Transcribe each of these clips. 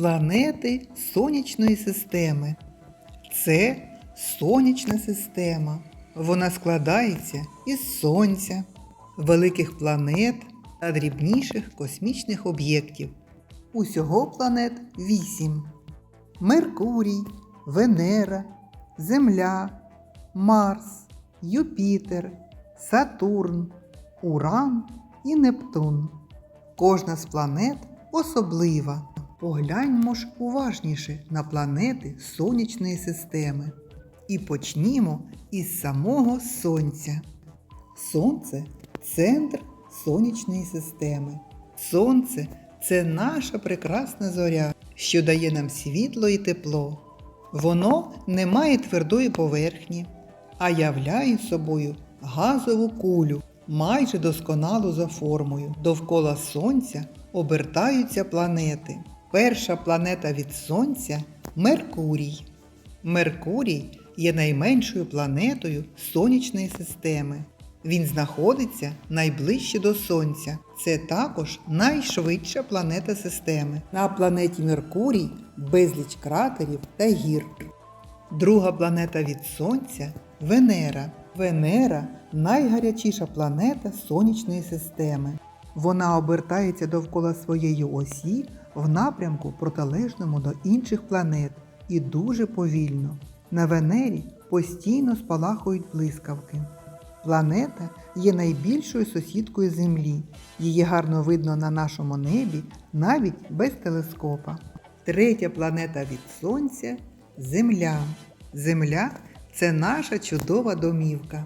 Планети сонячної системи. Це сонячна система. Вона складається із сонця, великих планет та дрібніших космічних об'єктів. Усього планет вісім: Меркурій, Венера, Земля, Марс, Юпітер, Сатурн, Уран і Нептун. Кожна з планет особлива. Погляньмо ж уважніше на планети сонячної системи. І почнімо із самого Сонця. Сонце центр сонячної системи. Сонце це наша прекрасна зоря, що дає нам світло і тепло. Воно не має твердої поверхні, а являє собою газову кулю, майже досконалу за формою. Довкола Сонця обертаються планети. Перша планета від Сонця Меркурій. Меркурій є найменшою планетою сонячної системи. Він знаходиться найближче до Сонця. Це також найшвидша планета системи. На планеті Меркурій безліч кратерів та гір. Друга планета від Сонця Венера. Венера найгарячіша планета сонячної системи. Вона обертається довкола своєї осі в напрямку протилежному до інших планет і дуже повільно. На Венері постійно спалахують блискавки. Планета є найбільшою сусідкою Землі. Її гарно видно на нашому небі навіть без телескопа. Третя планета від Сонця Земля. Земля це наша чудова домівка.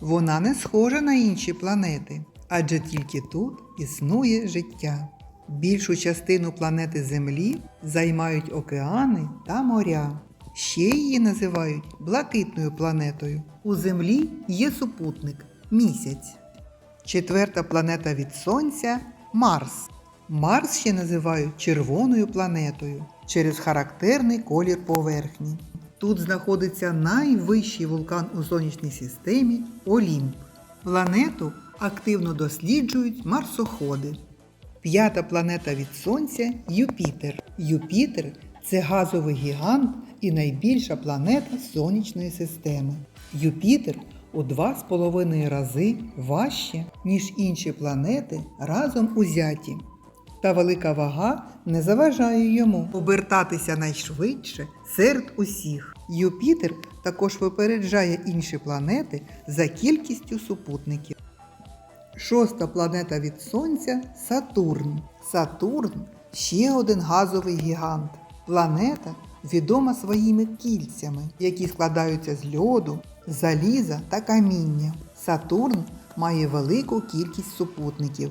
Вона не схожа на інші планети, адже тільки тут існує життя. Більшу частину планети Землі займають океани та моря. Ще її називають блакитною планетою. У Землі є супутник місяць. Четверта планета від Сонця Марс. Марс ще називають червоною планетою через характерний колір поверхні. Тут знаходиться найвищий вулкан у сонячній системі Олімп. Планету активно досліджують марсоходи. П'ята планета від Сонця Юпітер. Юпітер це газовий гігант і найбільша планета сонячної системи. Юпітер у 2,5 рази важче, ніж інші планети разом узяті. Та велика вага не заважає йому обертатися найшвидше серед усіх. Юпітер також випереджає інші планети за кількістю супутників. Шоста планета від Сонця Сатурн. Сатурн ще один газовий гігант. Планета відома своїми кільцями, які складаються з льоду, заліза та каміння. Сатурн має велику кількість супутників.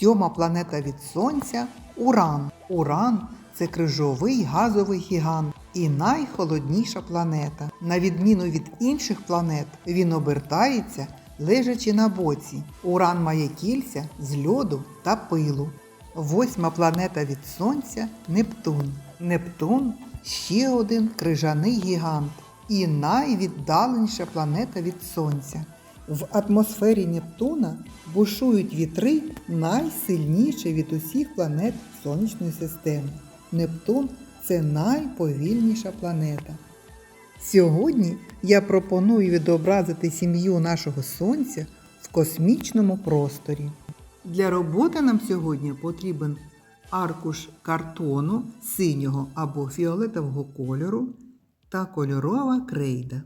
Сьома планета від Сонця Уран. Уран це крижовий газовий гігант і найхолодніша планета. На відміну від інших планет, він обертається лежачи на боці. Уран має кільця з льоду та пилу. Восьма планета від Сонця Нептун. Нептун ще один крижаний гігант і найвіддаленіша планета від Сонця. В атмосфері Нептуна бушують вітри найсильніші від усіх планет Сонячної системи. Нептун це найповільніша планета. Сьогодні я пропоную відобразити сім'ю нашого Сонця в космічному просторі. Для роботи нам сьогодні потрібен аркуш картону синього або фіолетового кольору та кольорова крейда.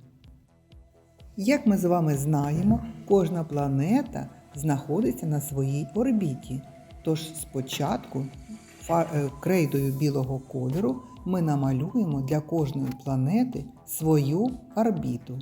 Як ми з вами знаємо, кожна планета знаходиться на своїй орбіті. Тож спочатку крейдою білого кольору ми намалюємо для кожної планети свою орбіту.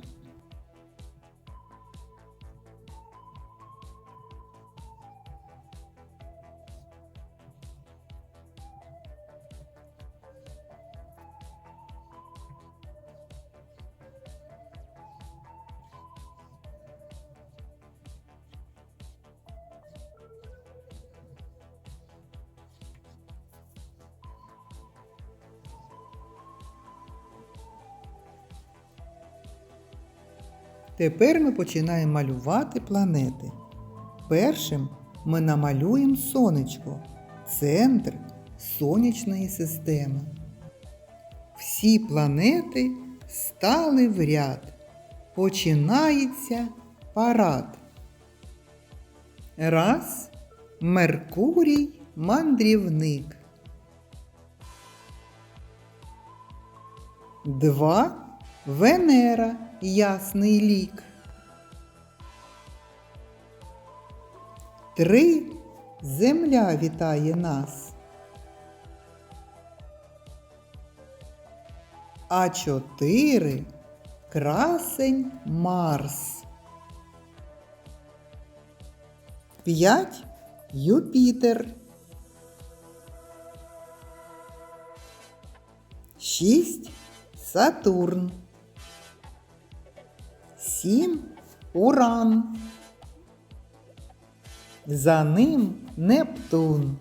Тепер ми починаємо малювати планети. Першим ми намалюємо сонечко, центр сонячної системи. Всі планети стали в ряд. Починається парад. Раз Меркурій мандрівник. Два Венера ясний лік. Три Земля вітає нас. А чотири красень Марс. П'ять Юпітер. Шість Сатурн. Сім Уран. За ним Нептун.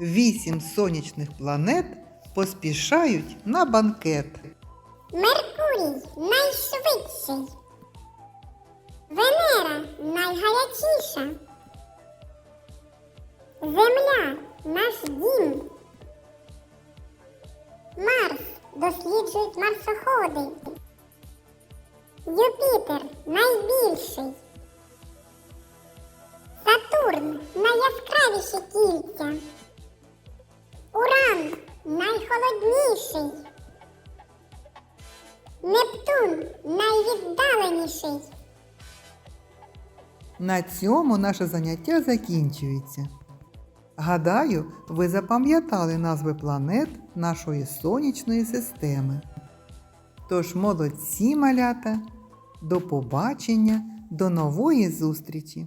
Вісім сонячних планет поспішають на банкет. Меркурій найшвидший. Венера найгарячіша. Земля наш дім. Марс досліджують марсоходи. Юпітер найбільший. Сатурн найяскравіші кільця. Уран найхолодніший. Нептун найвіддаленіший. На цьому наше заняття закінчується. Гадаю, ви запам'ятали назви планет нашої сонячної системи. Тож молодці малята, до побачення, до нової зустрічі!